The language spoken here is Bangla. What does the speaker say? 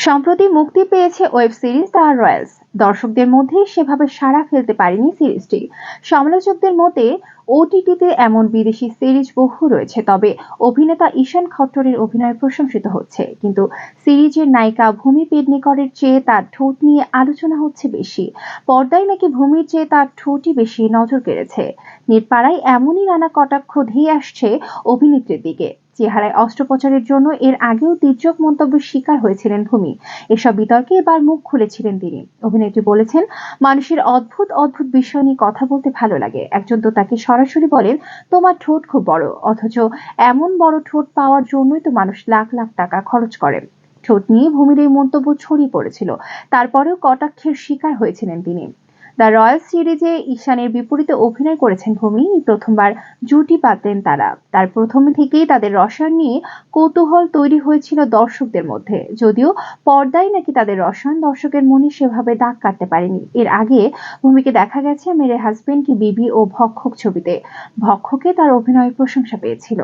সম্প্রতি মুক্তি পেয়েছে ওয়েব সিরিজ দ্য রয়্যালস। দর্শকদের মধ্যে সেভাবে সাড়া ফেলতে পারেনি সিরিজটি। সমালোচকদের মতে, ওটিটিতে এমন বিদেশি সিরিজ বহু রয়েছে, তবে অভিনেতা ঈশান খট্টরের অভিনয় প্রশংসিত হচ্ছে। কিন্তু সিরিজের নায়িকা ভূমি পেডনিকরের চেয়ে তার ঠোঁট নিয়ে আলোচনা হচ্ছে বেশি। পর্দায় নাকি ভূমির চেয়ে তার ঠোঁটই বেশি নজর কেড়েছে। নেটপাড়ায় এমনই নানা কটাক্ষ ধেয়ে আসছে অভিনেত্রীর দিকে। চেহারায় অস্ত্রোপচারের জন্য এর আগেও তির্যক মন্তব্যের শিকার হয়েছিলেন ভূমি। এসব বিতর্কে এবার মুখ খুলেছিলেন তিনি। অভিনেত্রী বলেছেন, মানুষের অদ্ভুত অদ্ভুত বিষয় নিয়ে কথা বলতে ভালো লাগে। একজন তো তাকে সরাসরি বলেন, তোমার ঠোঁট খুব বড়। অথচ এমন বড় ঠোঁট পাওয়ার জন্যই তো মানুষ লাখ লাখ টাকা খরচ করে। ঠোঁট নিয়ে ভূমির এই মন্তব্য ছড়িয়ে পড়েছিল। তারপরেও কটাক্ষের শিকার হয়েছিলেন তিনি। দ্য রয়্যাল সিরিজে ঈশানের বিপরীতে অভিনয় করেছেন ভূমি। প্রথমবার জুটি পাতলেন তারা। তার প্রথম থেকেই তাদের রসায়ন নিয়ে কৌতূহল তৈরি হয়েছিল দর্শকদের মধ্যে। যদিও পর্দায় নাকি তাদের রসায়ন দর্শকের মনে সেভাবে দাগ কাটতে পারেনি। এর আগে ভূমিকে দেখা গেছে মেরে হাজবেন্ড কি বিবি ও ভক্ষক ছবিতে। ভক্ষকে তার অভিনয়ের প্রশংসা পেয়েছিল।